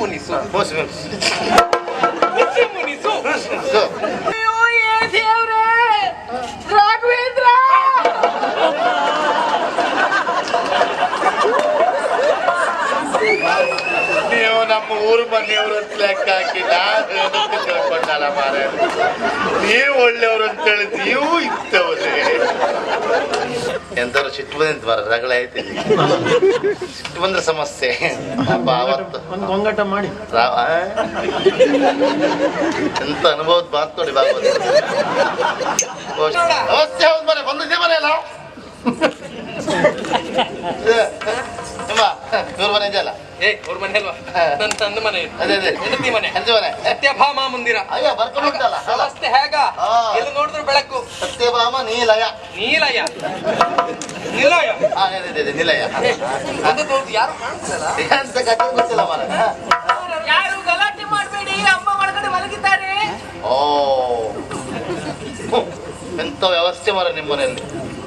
ಹುಸಿ ಮುನಿಸು ಮೋಸ ಮೋಸ ಹುಸಿ ಮುನಿಸು ಸೊ, ಅಯ್ಯೋ ಏ ದೇವ್ರೇ ರಾಘವೇಂದ್ರ ನೀವು ನಮ್ಮ ಊರು ಮನೆಯವರು ಅಂತ ಲೆಕ್ಕ ಹಾಕಿ ನಾನು ತಿಳ್ಕೊಂಡಲ್ಲ ಮಾರ ನೀವು ಒಳ್ಳೆಯವರು ಅಂತೇಳಿ ನೀವು ಇತ್ತವರೇ ಎಂತಾರು ಸಿಟ್ಟು ಬಂದಿತ್ತು ಮಾರ ರಗಳ ಐತಿ ಸಿಟ್ಟು ಬಂದ್ರೆ ಸಮಸ್ಯೆ ಪಾಪ ಅವತ್ತು ಗೊಂಗಟ ಮಾಡಿ ರಾವ? ಎಂತ ಅನುಭವದ ಮಾತು ನೋಡಿ ಭಾಗವತ ಅವಸ್ಥೆ ಹೌದು ಮನೆ ಬಂದಿದ್ದೆ ಮನೆ ಅಲ್ಲ ನಿಮ್ಮ ಇವ್ರ ಮನೆ ಇದೆಯಲ್ಲ ಏ ಅವ್ರ ಮನೆ ಅಲ್ವಾ? ನನ್ನ ತಂದ ಮನೆ ಹೆಂಡತಿ ಮನೆ. ಹೆಂಡತಿ ಮನೆ. ಸತ್ಯಭಾಮ ಮಂದಿರ. ಅಯ್ಯ ಹೇಗ. ಎಲ್ಲಿ ನೋಡಿದ್ರು ಬೆಳಕು? ಸತ್ಯಭಾಮ ನೀಲಯ. ನೀಲಯ. ನಿಲಯ. ನಿಲಯ. ಕಾಣಿಸಲ್ಲ ಯಾರು ಗಲಾಟೆ ಮಾಡಬೇಡಿ ಅಮ್ಮ ಒಳಗಡೆ ಮಲಗಿದ್ದಾರೆ. ಓ. ಎಂತ ವ್ಯವಸ್ಥೆ ಮಾರ ನಿಮ್ಮ ಮನೆಯಲ್ಲಿ?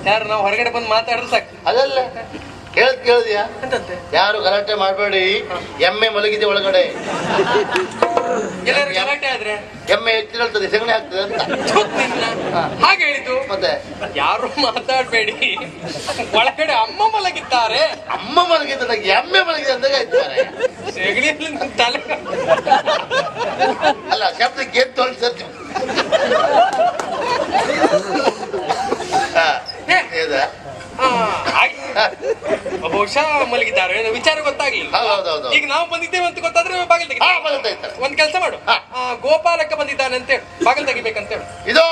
ಯಾರು ನಾವು ಹೊರಗಡೆ ಬಂದು ಮಾತಾಡ್ರು ಸಾಕು. ಅದಲ್ಲ. ಕೇಳ್ದ್ ಕೇಳಿದ್ಯಾ? ಯಾರು ಗಲಾಟೆ ಮಾಡಬೇಡಿ. ಎಮ್ಮೆ ಮಲಗಿದೆ ಒಳಗಡೆ. ಗಲಾಟೆ ಆದ್ರೆ? ಎಮ್ಮೆ ಎತ್ತಿರಲ್ತದೆ ಸೆಗಣಿ ಆಗ್ತದೆ ಅಂತ. ಹಾಗೆ ಹೇಳಿದ್ದು? ಮತ್ತೆ? ಯಾರು ಮಾತಾಡಬೇಡಿ. ಒಳಗಡೆ ಅಮ್ಮ ಮಲಗಿದ್ದಾರೆ. ಅಮ್ಮ ಮಲಗಿದ್ದ ಎಮ್ಮೆ ಮಲಗಿದೆ ಅಂದಾಗ ಇದ್ದಾರೆ ಸೆಗಣಿ ಸೆಗಣಿಯಲ್ಲಿ ತಲೆ. ಅಲ್ಲ ಶಬ್ದ ಗೆದ್ದು ಅನ್ಸತ್ತೆ ಹಾ, ಹಾಗೆ. ಬಹುಶಃ ಮಲಗಿದ್ದಾರೆ. ಏನೋ ವಿಚಾರ ಗೊತ್ತಾಗ್ಲಿಲ್ಲ. ಹೌದೌದು ಹೌದು, ಹೌದು. ಈಗ ನಾವು ಬಂದಿದ್ದೇವೆ ಅಂತ ಗೊತ್ತಾದ್ರೆ ಬಾಗಿಲು ತೆಗಿ ಹಾ. ಒಂದ್ ಕೆಲಸ ಮಾಡು. ಆ, ಗೋಪಾಲಕ ಬಂದಿದ್ದಾನೆ ಅಂತ ಹೇಳು. ಬಾಗಿಲು ತೆಗಿಬೇಕಂತ ಹೇಳು ಇದು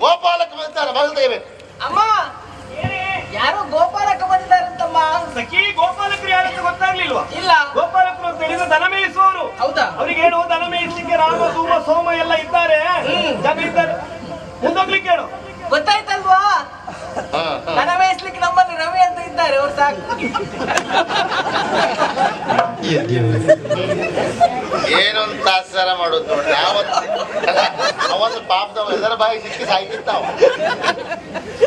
ಗೋಪಾಲಕ ಬಂದಿದ್ದಾರೆ ಬಾಗಿಲು ತೆಗಿಬೇಕು. ಅಮ್ಮ ಯಾರೋ ಗೋಪಾಲಕ ಬಂದಿದ್ದಾರಂತಮ್ಮ? ಸಖಿ ಗೋಪಾಲಕರು ಅಂತ ಗೊತ್ತಾಗ್ಲಿಲ್ವಾ? ಇಲ್ಲ. ಗೋಪಾಲಕರು ಅಂತ ಹೇಳಿದ್ರೆ ದನ ಮೇಯಿಸುವವರು. ಹೌದಾ? ಅವರಿಗೆ ಏನು ದನ ಮೇಯಿಸ್ಲಿಕ್ಕೆ ರಾಮ ಧೂಮ ಸೋಮ ಎಲ್ಲ ಇದ್ದಾರೆ. ಜನ ಇದ್ದಾರೆ. ಮುಂದೋಗ್ಲಿಕ್ಕೆ ಹೇಳು ಗೊತ್ತಾಯ್ತಲ್ವಾ? ನನವೇ ಮೇಯಿಸ್ಲಿಕ್ಕೆ ನಮ್ಮಲ್ಲಿ ರವಿ ಅಂತ ಇದ್ದಾರೆ ಅವ್ರು ಸಾಕು. ಏನೊಂದು ಆಚಾರ ಮಾಡೋದು ನೋಡಿ ಯಾವತ್ತು ಅವನು ಪಾಪದವ ಎಲ್ಲರ ಬಾಯಿ ಸಿಕ್ಕಿ ಸಾಯ್ತಿತ್ತ ಅವ.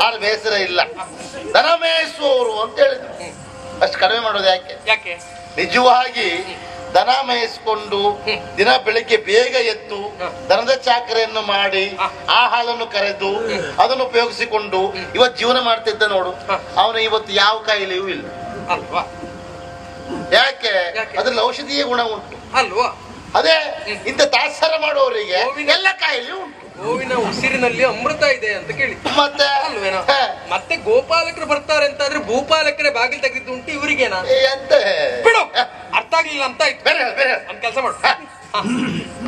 ಆದ್ರೆ ಬೇಸರ ಇಲ್ಲ. ಮೇಯಿಸುವವರು ಅಂತ ಹೇಳಿದ್ರು. ಅಷ್ಟು ಕಡಿಮೆ ಮಾಡೋದು ಯಾಕೆ? ಯಾಕೆ? ನಿಜವಾಗಿ ದನ ಮೇಯಿಸಿಕೊಂಡು ದಿನ ಬೆಳಿಗ್ಗೆ ಬೇಗ ಎದ್ದು ದನದ ಚಾಕರೆಯನ್ನು ಮಾಡಿ ಆ ಹಾಲನ್ನು ಕರೆದು ಅದನ್ನು ಉಪಯೋಗಿಸಿಕೊಂಡು ಇವತ್ತು ಜೀವನ ಮಾಡ್ತಿದ್ದ ನೋಡು. ಅವನು ಇವತ್ತು ಯಾವ ಕಾಯಿಲೆಯೂ ಇಲ್ಲ. ಅಲ್ವಾ? ಯಾಕೆ? ಅದ್ರಲ್ಲಿ ಔಷಧೀಯ ಗುಣ ಉಂಟು. ಅಲ್ವಾ? ಅದೇ ಇಂಥ ತಾತ್ಸಾರ ಮಾಡುವವರಿಗೆ ಎಲ್ಲ ಕಾಯಿಲೆ ಉಂಟು. ಗೋವಿನ ಉಸಿರಿನಲ್ಲಿ ಅಮೃತ ಇದೆ ಅಂತ ಕೇಳಿ. ಮತ್ತೆ? ಅಲ್ವೇನೋ? ಮತ್ತೆ ಗೋಪಾಲಕರು ಬರ್ತಾರೆ ಅಂತ ಆದ್ರೆ ಭೂಪಾಲಕರೇ ಬಾಗಿಲು ತೆಗೆದಿದ್ದು ಉಂಟು ಇವರಿಗೇನಾ? ಎಂತ? ಬಿಡು. ಆಗ್ಲಿಲ್ಲ ಅಂತ ಆಯ್ತು. ಬೇರೆ ಹೇಳು, ಬೇರೆ. ಹೇಳು. ಒಂದ್ ಕೆಲಸ ಮಾಡು. ಹಾ.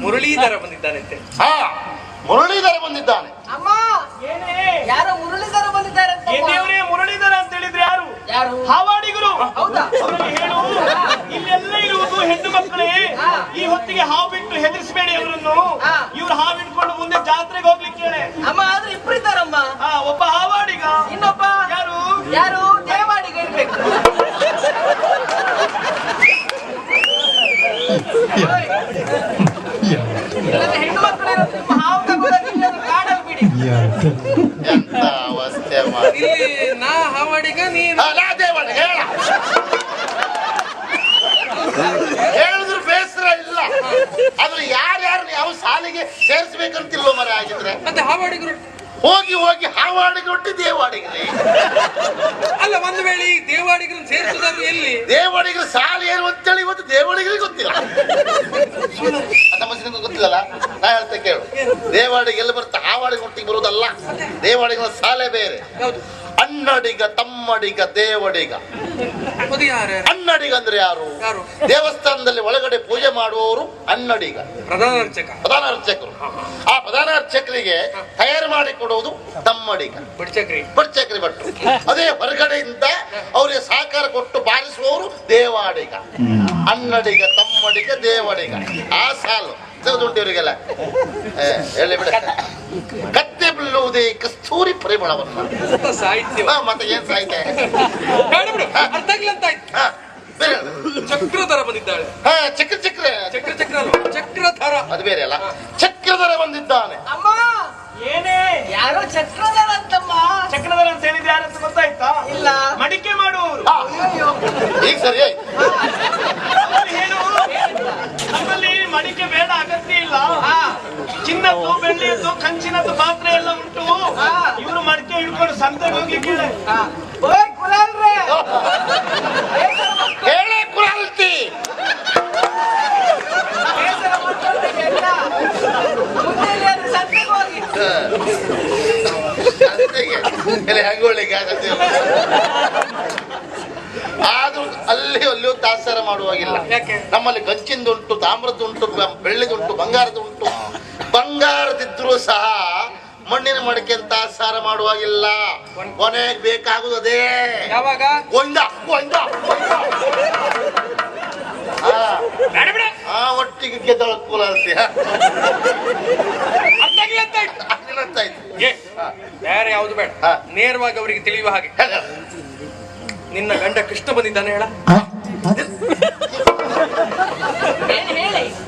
ಮುರಳೀಧರ ಬಂದಿದ್ದಾನಂತೆ. ಹಾ ಮುರಳೀಧರ ಬಂದಿದ್ದಾನೆ. ಅಮ್ಮ ಏನೇ? ಯಾರೋ ಮುರಳೀಧರ ಬಂದಿದ್ದಾರೆ ದೇವರೇ ಮುರಳೀಧರ ಅಂತ ಹೇಳಿದ್ರೆ ಯಾರು? ಯಾರು? ಹಾವಾಡಿಗರು. ಹೌದಾ? ಹೇಳು ಇಲ್ಲೆಲ್ಲ ಇರುವುದು ಹೆಣ್ಣು ಮಕ್ಕಳೇ. ಹಾ. ಈ ಹೊತ್ತಿಗೆ ಹಾವು ಬಿಟ್ಟು ಹೆದರಿಸಬೇಡಿ ಅವರನ್ನು. ಹಾ. ಇವ್ರು ಹಾವು ಇಟ್ಕೊಂಡು ಮುಂದೆ ಜಾತ್ರೆಗೆ ಹೋಗ್ಲಿಕ್ಕೆ ಹೇಳಿ. ಅಮ್ಮ ಆದ್ರೆ ಇಬ್ಬರಿದ್ದಾರಮ್ಮ ಹಾ ಒಬ್ಬ ಇನ್ನೊಬ್ಬ ಯಾರು ಯಾರು ದೇವಾಡಿಗೆ ಇರ್ಬೇಕು ಇಲ್ಲದ್ರೆ ಹೆಣ್ಣು ಮಕ್ಕಳು ಇರೋದು ನಿಮ್ಮ ಹಾವು ತಗೊಂಡೋಗಿ ಇಲ್ಲಾಂದ್ರೆ ಕಾಡಲ್ಲಿ ಬಿಡಿ ಎಂತ ಅವಸ್ಥೆ ಮಾಡಿ. ನಾ ಹಾವಾಡಿಗ ನೀನು ದೇವಣ್ಣ ಹೇಳ. ಹೇಳಿದ್ರು ಬೇಸರ ಇಲ್ಲ. ಆದ್ರೆ ಯಾರ್ಯಾರು ಯಾವ ಸಾಲಿಗೆ ಸೇರಿಸ್ಬೇಕಂತಿಲ್ವ ಮರ ಆಗಿದ್ರೆ ಮತ್ತೆ ಹಾವಾಡಿಗರು ಹೋಗಿ ಹೋಗಿ ಹಾವಾಡಿಗೆ ಹೊಟ್ಟು ದೇವಾಡಿಗರೇ ಅಲ್ಲ ಒಂದು ವೇಳೆ ಈ ದೇವಾಡಿಗರನ್ನು ಸೇರಿಸುದಾದ್ರು ಎಲ್ಲಿ? ದೇವಾಡಿಗ್ರ ಸಾಲ ಏನು ಅಂತೇಳಿ ಇವತ್ತು ದೇವಾಡಿಗ್ರಿಗೆ ಗೊತ್ತಿಲ್ಲ. ಸಮಸ್ಯೆ ನಿಮ್ಗೆ ಗೊತ್ತಿಲ್ಲಲ್ಲ? ನಾ ಹೇಳ್ತೆ ಕೇಳು. ದೇವಾಡಿಗೆ ಎಲ್ಲಿ ಬರುತ್ತೆ? ಹಾವಾಡಿಗೆ ಹೊಟ್ಟಿಗೆ ಬರುವುದಲ್ಲ. ದೇವಾಡಿಗಳ ಸಾಲೆ ಬೇರೆ. ಅನ್ನಡಿಗ ಅಣ್ಣಡಿಗ ತಮ್ಮಡಿಗ ದೇವಡಿಗ. ಅದು ಯಾರು ಅಣ್ಣಡಿಗ ಅಂದ್ರೆ ಯಾರು? ಯಾರು? ದೇವಸ್ಥಾನದಲ್ಲಿ ಒಳಗಡೆ ಪೂಜೆ ಮಾಡುವವರು ಅನ್ನಡಿಗ. ಪ್ರಧಾನ ಅರ್ಚಕ. ಪ್ರಧಾನ ಅರ್ಚಕರು. ಆ ಪ್ರಧಾನ ಅರ್ಚಕರಿಗೆ ತಯಾರು ಮಾಡಿ ಕೊಡುವುದು ತಮ್ಮಡಿಗ ಬಡ್ಚಕ್ರಿ. ಬಡ್ಚಕ್ರಿ ಭಟ್ರು. ಅದೇ ಹೊರಗಡೆಯಿಂದ ಅವರಿಗೆ ಸಹಕಾರ ಕೊಟ್ಟು ಬಾರಿಸುವವರು ದೇವಾಡಿಗ. ಅನ್ನಡಿಗ ತಮ್ಮಡಿಗ ದೇವಡಿಗ. ಆ ಸಾಲು. ಇವರಿಗೆಲ್ಲ. ಹೇಳಿ ಬಿಡ. ಬೀಳುವುದೇ ಕಸ್ತೂರಿ ಪರಿಮಳವನ್ನು ಅಂತ ಸಾಹಿತ್ಯ? ಮತ್ತೆ ಏನ್ ಸಾಹಿತ್ಯ? ಅರ್ಥ ಆಗಿಲ್ಲ ಅಂತ ಚಕ್ರಧರ ಬಂದಿದ್ದಾಳೆ. ಹಾ ಚಕ್ರ ಚಕ್ರ. ಚಕ್ರ ಚಕ್ರ ಅಲ್ವಾ? ಚಕ್ರಧರ ಅದು ಬೇರೆ ಅಲ್ಲ. ಚಕ್ರಧರ ಬಂದಿದ್ದಾನೆ. ಅಮ್ಮ ಏನೇ? ಯಾರೋ ಚಕ್ರಧರ ಅಂತಮ್ಮ. ಚಕ್ರಧರ ಅಂತ ಹೇಳಿದ್ರೆ ಯಾರಂತ ಗೊತ್ತಾಯ್ತಾ? ಇಲ್ಲ. ಮಡಿಕೆ ಮಾಡುವವರು. ಈಗ ಸರಿ ಆಯ್ತು ಅವರು ಹೇಳು ಮುಂದೆ ಹೋಗ್ಲಿಕ್ಕೆ ಹೇಳಿ. ಹಾ. ಓಯ್ ಕುಲಾಲ್ರೆ ಹೇಳಿ ಕುರಾಲ್ತಿ ಬೇಸರ ಮಾಡ್ಕೊಳ್ಬೇಡಿ ಎಲ್ಲ. ಮುಂದೆ ಎಲ್ಲಿಯಾದ್ರೂ ಸಂತೆಗೆ ಹೋಗಿ ಸಂತೆಗೆ ಎಲ್ಲಿ ಹಂಗೋಳಿಗೆ ಆದ್ರೂ ಅಲ್ಲಿ ಅಲ್ಲಿಯೂ ತಾತ್ಸಾರ ಮಾಡುವಾಗಿಲ್ಲ ಯಾಕೆ? ನಮ್ಮಲ್ಲಿ ಕಂಚಿಂದುಂಟು ತಾಮ್ರದುಂಟು ಬ- ಬೆಳ್ಳಿದುಂಟು ಬಂಗಾರದುಂಟು ಬಂಗಾರದಿದ್ರು ಸಹ ಮಣ್ಣಿನ ಸಾರ ಮಾಡುವಾಗಿಲ್ಲ. ಕೊನೆಗೆ ಬೇಕಾಗುದೇ ಅದೇ. ಯಾವಾಗ? ಕೊಂದ ಕೊಂದ ಗೋವಿಂದ. ಆ, ಬೇಡ ಬೇಡ. ಆ ಒಟ್ಟಿಗೆ ಗೆದ್ದಳ ಕೂಲ ಬೇರೆ ಯಾವುದು ಬೇಡ. ನೇರವಾಗಿ ಅವರಿಗೆ ತಿಳಿಯುವ ಹಾಗೆ. ನಿನ್ನ ಗಂಡ ಕೃಷ್ಣ ಬಂದಿದ್ದಾನೆ ಹೇಳ.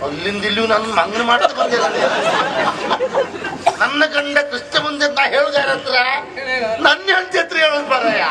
ಅಲ್ಲಿಂದ ಇಲ್ಲೂ ನಾನು ಮಂಗನ ಮಾಡ್ತಾ ಬಂದಿಲ್ಲ. ನನ್ನ ಗಂಡ ಕೃಷ್ಣ ಮುಂದೆ ನಾ ಹೇಳುದ ಯಾರ ಹತ್ರ ನನ್ನ ಹೆಂಡತಿ ಹತ್ರ ಹೇಳೋದು ಬರಯ್ಯ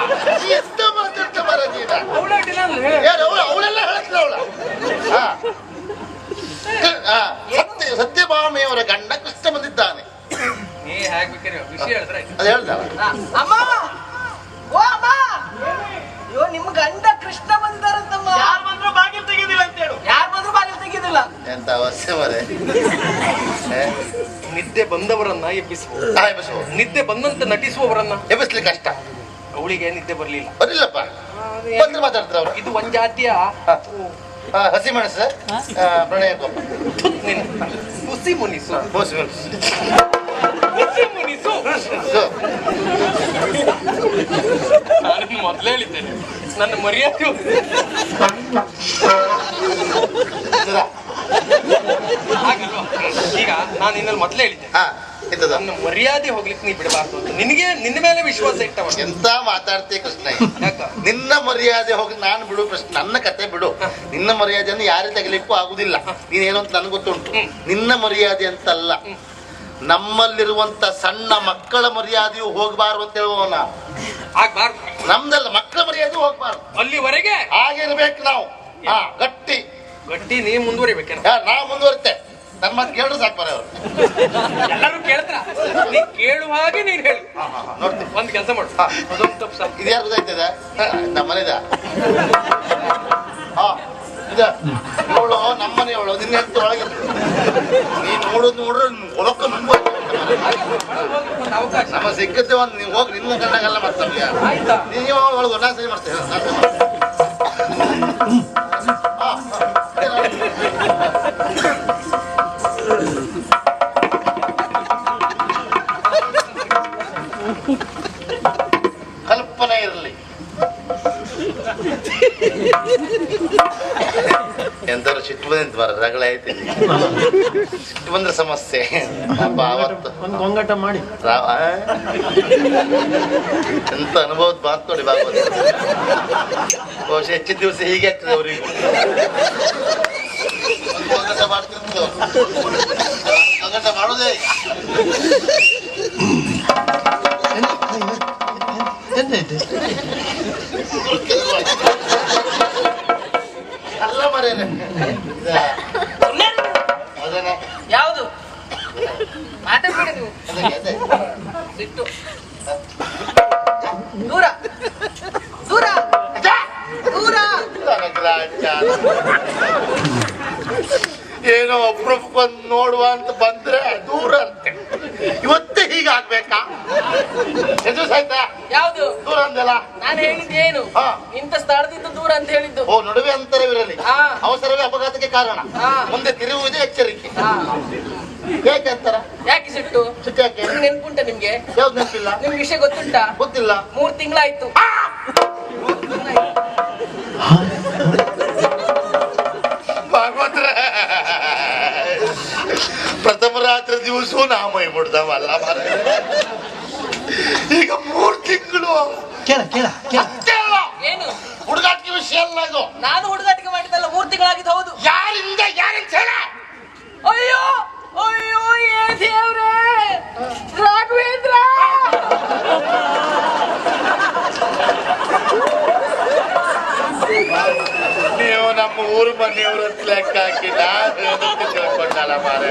ಎಬ್ಬಿಸುವ ನಿದ್ದೆ ಬಂದಂತೆ ನಟಿಸುವವರನ್ನ ಎಬ್ಬಿಸ್ಲಿಕ್ಕೆ ಕಷ್ಟ. ಅವಳಿಗೆ ನಿದ್ದೆ ಬರ್ಲಿಲ್ಲ. ಬರಲಿಲ್ಲಪ್ಪ. ಬಂದ್ರೆ ಮಾತಾಡ್ತಾರೆ ಅವ್ರು. ಇದು ಒಂದ್ ಜಾತಿಯ ಹಸಿ ಮೆಣಸ ಪ್ರಣಯ ಹುಸಿ ಮುನಿಸು. ಹುಸಿ ಮುನಿಸು. ನಾನು ಮೊದ್ಲೇ ಹೇಳಿದ್ದೇನೆ. ನನ್ನ ಮರ್ಯಾದೆ ಈಗ ನಾನು ಇನ್ನಲ್ಲಿ ಮೊದ್ಲೇ ಹೇಳಿದ್ದೆ. ನನ್ನ ಮರ್ಯಾದೆ ಹೋಗ್ಲಿಕ್ಕೆ ನೀ ಬಿಡಬಾರ್ದು ಅಂತ. ನಿನಗೆ ನಿನ್ನ ಮೇಲೆ ವಿಶ್ವಾಸ ಇಟ್ಟವ ಎಂತ ಮಾತಾಡ್ತೀಯ ಕೃಷ್ಣ ನಿನ್ನ ಮರ್ಯಾದೆ ಹೋಗಿ ನಾನು ಬಿಡು ಪ್ರಶ್ನೆ ನನ್ನ ಕತೆ ಬಿಡು. ನಿನ್ನ ಮರ್ಯಾದೆಯನ್ನು ಯಾರೇ ತೆಗಲಿಕ್ಕೂ ಆಗುದಿಲ್ಲ. ಏನು ಅಂತ ನನಗೆ ಗೊತ್ತುಂಟು. ನಿನ್ನ ಮರ್ಯಾದೆ ಅಂತಲ್ಲ. ನಮ್ಮಲ್ಲಿರುವಂತ ಸಣ್ಣ ಮಕ್ಕಳ ಮರ್ಯಾದೆಯು ಹೋಗಬಾರ್ದು ಅಂತ ಹೇಳುವವನ. ಆಗ್ಬಾರ್ದು. ನಮ್ದಲ್ಲ ಮಕ್ಕಳ ಮರ್ಯಾದೆ ಹೋಗ್ಬಾರ್ದು. ಅಲ್ಲಿವರೆಗೆ ಆಗಿರ್ಬೇಕು ನಾವು. ಹಾ ಗಟ್ಟಿ. ಗಟ್ಟಿ ನೀ ಮುಂದುವರಿಬೇಕೇನ? ನಾ ನಾವು ಮುಂದುವರಿತೆ. ನನ್ನ ಮಾತು ಕೇಳಿದ್ರೆ ಸಾಕು ಬರ ಅವ್ರು ಎಲ್ಲರೂ ಕೇಳ್ತಾರ. ನೀ ಕೇಳುವ ಹಾಗೆ ನೀನ್ ಹೇಳು. ನೋಡ್ತೀನಿ. ಒಂದ್ ಕೆಲಸ ಮಾಡು. ಅದೊಂದು ತಪ್ಪು ಸಾಕು. ಇದು ಯಾರು ಗೊತ್ತಾಯ್ತದ ನಮ್ಮ ಮನೆದ ಹಾ ಇದ. ಇವಳು ನಮ್ಮ ಮನೆಯವಳು ನಿನ್ನ ಹೆಂಡತಿ ಒಳಗೆ. ನೀನ್ ನೋಡೋದು ನೋಡ್ರೆ ಹೊಲಕ್ಕ ನಂಬ ಅವಕಾಶ ನಮ್ಮ ಸಿಕ್ಕತ್ತೆ ಒಂದು ನೀವು ಹೋಗಿ ನಿನ್ನ ಕಂಡಾಗಲ್ಲ ಮತ್ತೆ ನಮ್ಗೆ ಆಯ್ತಾ? ನೀವು ಒಳಗೆ ಸರಿ ಮಾಡ್ತೀವಿ ಎಂತಾರು ಸಿಟ್ಟು ಬಂದಿತ್ತು ಬರ ರಗಳ ಐತಿ ಸಿಟ್ಟು ಬಂದ್ರೆ ಸಮಸ್ಯೆ ಪಾಪ ಅವತ್ತು ಒಂದು ಗೊಂಗಟ ಮಾಡಿ ರಾವ ಎಂತ ಅನುಭವದ ಮಾತು ನೋಡಿ ಭಾಗವತ ಬಹುಶಃ ಹೆಚ್ಚಿನ ದಿವಸ ಹೀಗೆ ಆಗ್ತದೆ ಅವರಿಗೆ ಗೊಂಗಟ ಮಾಡ್ತಿರ್ತದೆ ಅವ್ರು. ಗೊಂಗಟ ಮಾಡೋದೇ ಈಗ. ಅದೇನೆ ಯಾವುದು? ಮಾತಾಡ್ಬೇಡಿ ನೀವು. ಅದೇ. ಸಿಟ್ಟು. ದೂರ. ದೂರ. ದೂರ. ಏನೋ ಏನೋ ಒಬ್ರೊಬ್ಬಂದ್ ನೋಡುವ ಅಂತ ಬಂದ್ರೆ ದೂರ ಅಂತೆ. ಇವತ್ತೇ ಹೀಗಾಗ್ಬೇಕಾ? ಎದುರು ಆಯ್ತಾ ಯಾವುದು ದೂರ ಅಂದಲ್ಲ? ನಾನು ಹೇಳಿದ್ದೇನು. ಇಂಥ ಸ್ಥಳದಿಂದ ದೂರ ಅಂತ ಹೇಳಿದ್ದು. ಓ ನಡುವೆ ಅಂತರವಿರಲಿ. ಅವಸರವೇ ಅಪಘಾತಕ್ಕೆ ಕಾರಣ. ಮುಂದೆ ತಿರುವು ಇದೆ ಎಚ್ಚರಿಕೆ. ಹೇಗೆ ಅಂತಾರ? ಯಾಕೆ ಸಿಟ್ಟು? ಸಿಟ್ಟಾಕೆ ನೆನ್ಪುಂಟ ನಿಮ್ಗೆ? ಯಾವ್ದು ನೆನಪಿಲ್ಲ? ನಿಮ್ಗೆ ವಿಷಯ ಗೊತ್ತುಂಟ? ಗೊತ್ತಿಲ್ಲ. ಮೂರ್ ತಿಂಗಳಾಯ್ತು. ಭಾಗವತ್ರ! ಪ್ರಥಮ ರಾತ್ರಿ ದಿವಸ ನಾ ಮೈ ಬಿಡ್ದವಲ್ಲ ಈಗ ಮೂರ್ ಕೇಳ ಕೇಳ ಕೇಳ. ಅಷ್ಟೇ ಅಲ್ಲ ಏನು? ಹುಡುಗಾಟಿಕೆ ವಿಷಯ ಅಲ್ಲ ಇದು. ನಾನು ಹುಡುಗಾಟಿಕೆ ಮಾಡಿದ್ದಲ್ಲ ಮೂರು ತಿಂಗಳಾಗಿದ್ದು ಹೌದು. ಯಾರಿಂದ ಯಾರಂತ ಹೇಳ. ಅಯ್ಯೋ ಅಯ್ಯೋ ಏ ದೇವ್ರೇ. ರಾಘವೇಂದ್ರ. ನೀವು ನಮ್ಮ ಊರು ಮನೆಯವರು ಅಂತ ಲೆಕ್ಕ ಹಾಕಿ ನಾನು ತಿಳ್ಕೊಂಡಲ್ಲ ಮಾರ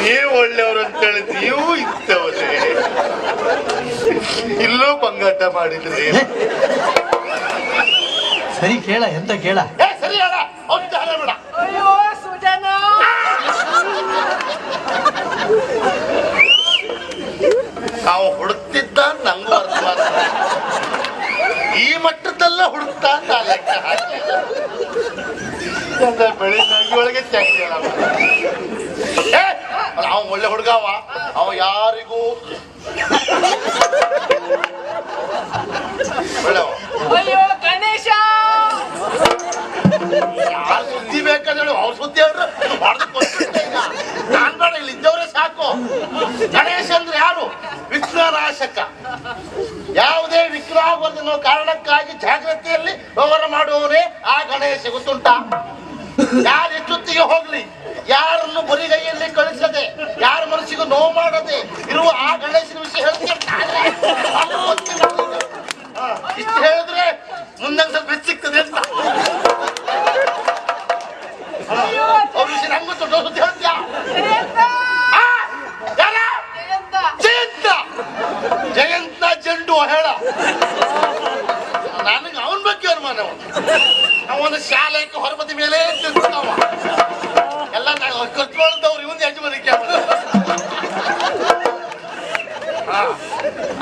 ನೀವು ಒಳ್ಳೆಯವರು ಅಂತೇಳಿ ನೀವು ಇದ್ದವರೇ ಇಲ್ಲೂ ಪಂಗಾಟ ಮಾಡಿದ್ರಿ ಸರಿ ಕೇಳ ಎಂತ ಕೇಳ? ಏ ಸರಿ ಅಲ್ಲ ಅವ್ನು ಜಾಗ ಬೇಡ. ಅಯ್ಯೋ ಸುಜನ. ನಾವು ಹುಡುಕ್ತಿದ್ದ ನಂಗೂ ಅರ್ಥ. ಈ ಮಟ್ಟದಲ್ಲ ಹುಡುಕ್ತಾ ಅಂತ ಲೆಕ್ಕ ಬೆಳಿಗ್ಗೆ ಒಳಗೆ ಚೆನ್ನಾಗಿಲ್ಲ ಅವ ಒಳ್ಳೆ ಹುಡುಗವ ಅವ ಯಾರಿಗೂ ಅಯ್ಯೋ, ಗಣೇಶ! ಯಾರು ಸುದ್ದಿ ಬೇಕಾದ್ರೆ ಹೇಳು ಅವ್ರ ಸುದ್ದಿ ಅವ್ರು ಈಗ ಬೇಡ, ಇಲ್ಲಿ ಇದ್ದವರೇ ಸಾಕು. ಗಣೇಶ ಅಂದ್ರೆ ಯಾರು? ವಿಘ್ನನಾಶಕ. ಯಾವುದೇ ವಿಘ್ನ ಆಗಬಾರ್ದು ಕಾರಣಕ್ಕಾಗಿ ಜಾಗ್ರತೆಯಲ್ಲಿ ವ್ಯವಹಾರ ಮಾಡುವವರೇ ಆ ಗಣೇಶ. ಗೊತ್ತುಂಟ?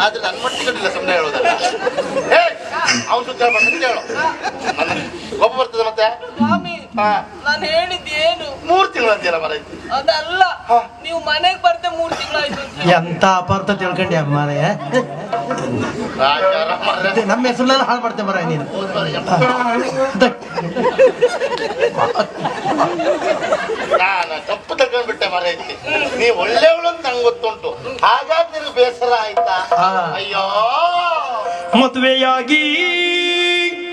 ಆದ್ರೆ ನನ್ನ ಮಟ್ಟಿಗೆ ಸುಮ್ಮನೆ ಹೇಳೋದಲ್ಲ ಏ ಅವ್ನು ಸುದ್ದಿ ಹೇಳ್ಬಾರ್ದು ಹೇಳು. ಒಬ್ಬ ಬರ್ತದೆ ಮತ್ತೆ? ಸ್ವಾಮಿ ಹಾ. ನಾನು ಹೇಳಿದ್ದೇನು? ಮೂರು ತಿಂಗಳು ಅಂತೀರ ಮರ ಅದಲ್ಲ ಹಾ. ನೀವು ಮನೆಗೆ ಬರ್ತೆ ಮೂರು ತಿಂಗಳಾಯ್ತು ಎಂತ ಅಪಾರ್ಥ ತಿಳ್ಕೊಂಡೆ ಅಮ್ಮನೇ ರಾಜಾರ ಮರ ನಮ್ಮ ಹೆಸರಲ್ಲೆಲ್ಲ ಹಾಳು ಮಾಡ್ತೆ ಮರ ನೀನು. ನಾನು ತಪ್ಪು ತಗೊಂಡ್ಬಿಟ್ಟೆ ನೀ ಒಳ್ಳೆಯವಳು ಅಂತ ನಂಗೆ ಗೊತ್ತುಂಟು. ಹಾಗಾದ್ರೆ ನಿನಗೆ ಬೇಸರ ಆಯ್ತಾ? ಅಯ್ಯೋ! ಮದುವೆಯಾಗಿ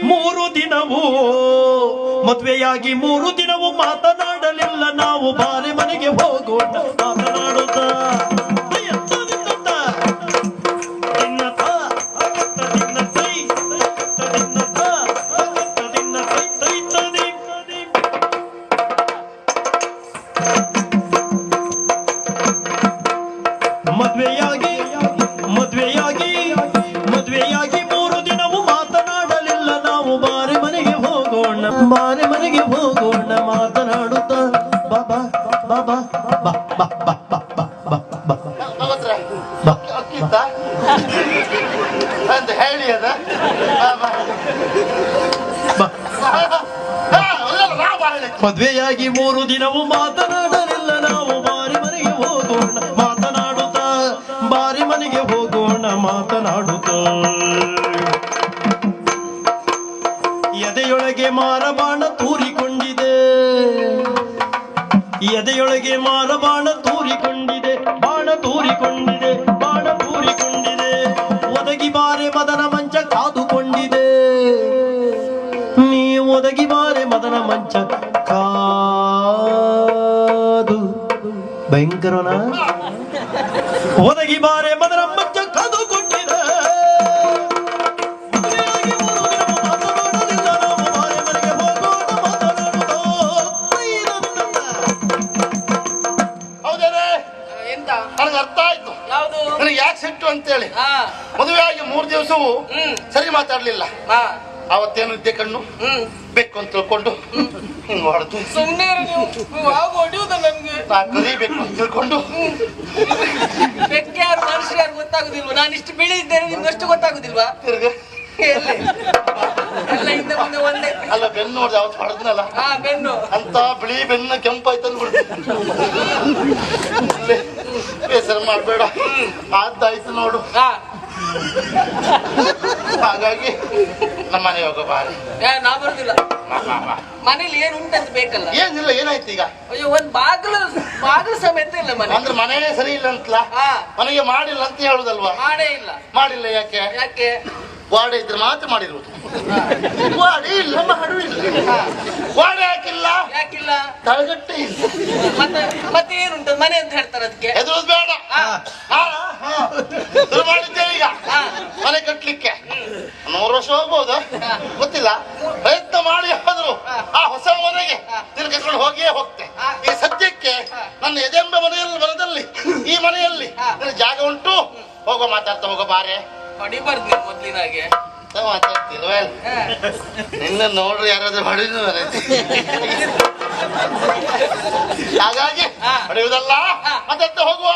ಮೂರು ದಿನವೂ ಮದುವೆಯಾಗಿ ಮೂರು ದಿನವೂ ಮಾತನಾಡಲಿಲ್ಲ. ನಾವು ಬಾರಿ ಮನೆಗೆ ಹೋಗೋಣ ಮಾತನಾಡುತ್ತ. ಮದ್ವೆಯಾಗಿ ಮೂರು ದಿನವೂ ಮಾತನಾಡಲಿಲ್ಲ. ನಾವು ಬಾರಿ ಮನೆಗೆ ಹೋಗೋಣ, ಮಾತನಾಡುತ್ತ. ಬಾರಿ ಮನೆಗೆ ಹೋಗೋಣ, ಮಾತನಾಡುತ್ತ. ಎದೆಯೊಳಗೆ ಮಾರಬಾಣ ತೂರಿಕೊಂಡಿದೆ. ಎದೆಯೊಳಗೆ ಮಾರಬಾಣ ಮಾತನಾಡಲಿಲ್ಲ ಒದಗಿ ಬಾರೆ ಮದರಮ್ಮ ಹೋಗೋಣ ಕೊಟ್ಟಿದ. ಹೌದೇನೆ? ಎಂತ? ನನಗೆ ಅರ್ಥ ಆಯ್ತು. ಯಾವುದು? ನನಗೆ ಯಾಕೆ ಸಿಟ್ಟು ಅಂತೇಳಿ. ಹಾ. ಮದುವೆಯಾಗಿ ಮೂರು ದಿವಸವೂ ಹ್ಮ್. ಸರಿ ಮಾತಾಡ್ಲಿಲ್ಲ. ಹಾ. ಅವತ್ತೇನು ಇದ್ದೆ ಕಣ್ಣು? ಹ್ಮ್. ಬೇಕು ಅಂತ ತಿಳ್ಕೊಂಡು. ಹಿಂಗ್ ಹೊಡೆದು ಸುಮ್ಮನೆ ನೀವು. ನೀವು ಆಗ ಹೊಡಿಯುದ ನನ್ಗೆ ನಾ ಕಲಿಬೇಕು ಅಂತ ತಿಳ್ಕೊಂಡು. ಬೆಕ್ಕೆ ಯಾರು ಮನುಷ್ಯ ಯಾರು ಗೊತ್ತಾಗುದಿಲ್ವಾ? ನಾನು ಇಷ್ಟು ಬಿಳಿ ಇದ್ದೇನೆ ನಿಮ್ಗೆ ಅಷ್ಟು ಗೊತ್ತಾಗುದಿಲ್ವಾ? ತಿರ್ಗ. ಎಲ್ಲಿ? ಎಲ್ಲ ಹಿಂದೆ ಮುಂದೆ ಒಂದೇ. ಅಲ್ಲ ಬೆನ್ನು ನೋಡಿದೆ ಅವತ್ತು ಹೊಡೆದ್ನಲ್ಲ? ಹಾ ಬೆನ್ನು. ಅಂತ ಬಿಳಿ ಬೆನ್ನ ಕೆಂಪಾಯ್ತಂದು ಬೇಸರ ಮಾಡಬೇಡ. ಆದ್ದಾಯ್ತು ನೋಡು. ಹಾ. ಹಾಗಾಗಿ ನಮ್ಮ ಮನೆ ಹೋಗೋ ಬಾರಿ. ಏ, ನಾ ಬರುದಿಲ್ಲ. ಬಾ, ಬಾ, ಬಾ. ಮನೇಲಿ ಏನು ಉಂಟಂತ ಬೇಕಲ್ಲ? ಏನಿಲ್ಲ ಏನಾಯ್ತು ಈಗ? ಅಯ್ಯೋ ಒಂದ್ ಬಾಗಿಲು ಬಾಗಿಲು ಸಮೇತ ಇಲ್ಲ ಮನೆ. ಅಂದ್ರೆ ಮನೆಯೇ ಸರಿ ಇಲ್ಲ ಅಂತಲ್ಲ? ಹಾ. ಮನೆಗೆ ಮಾಡಿಲ್ಲ ಅಂತ ಹೇಳುದಲ್ವಾ? ಮಾಡೇ ಇಲ್ಲ. ಮಾಡಿಲ್ಲ ಯಾಕೆ? ಯಾಕೆ? ವಾಡೆ ಇದ್ರೆ ಮಾತ್ರ ಮಾಡಿರುವುದು ವಾಡೆ ಇಲ್ಲ ಮಾಡು ಇಲ್ಲ. ವಾಡೆ ಹಾಕಿಲ್ಲ ಯಾಕಿಲ್ಲ? ತಳಗಟ್ಟೆ ಇಲ್ಲ. ಮತ್ತೆ ಮತ್ತೆ ಏನುಂಟು? ಮನೆ ಅಂತ ಹೇಳ್ತಾರೆ ಅದಕ್ಕೆ. ಹೆದರೋದು ಬೇಡ. ಶುರು ಮಾಡಿದ್ದೆ ಈಗ. ಮನೆ ಕಟ್ಲಿಕ್ಕೆ. ನೂರು ವರ್ಷ ಹೋಗ್ಬೋದು? ಗೊತ್ತಿಲ್ಲ. ಪ್ರಯತ್ನ ಮಾಡಿ ಆದ್ರು ಆ ಹೊಸ ಮನೆಗೆ ನಿನ್ನ ಕರ್ಕೊಂಡು ಹೋಗಿಯೇ ಹೋಗ್ತೆ. ಈ ಸದ್ಯಕ್ಕೆ ನನ್ನ ಎದೆಂಬ ಮನೆಯಲ್ಲಿ ಮನದಲ್ಲಿ ಈ ಮನೆಯಲ್ಲಿ ನಿನ್ನ ಜಾಗ ಉಂಟು. ಹೋಗೋ ಮಾತಾಡ್ತಾ ಹೋಗೋ ಬಾರೆ. ಹೊಡಿಬಾರ್ದು ನೀವು ಮೊದ್ಲಿನಾಗೆ. ಮಾತಾಡ್ತಿಲ್ವಾ ನಿನ್ನ ನೋಡ್ರಿ ಯಾರಾದ್ರೂ ಹೊಡಿದ್ರು ಹಾಗಾಗಿ ಹೊಡೆಯುವುದಲ್ಲ? ಅದತ್ತ ಹೋಗುವ?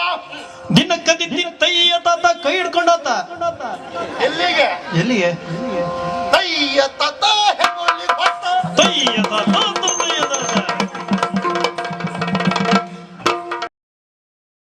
ದಿನಕ್ಕ ದಿನ ತೈಯ ತಾತ ಕೈ ಹಿಡ್ಕೊಂಡಾತ? ಎಲ್ಲಿಗೆ? ಎಲ್ಲಿಗೆ? ತೈಯ ತಾತ ತೈಯ ತಾತ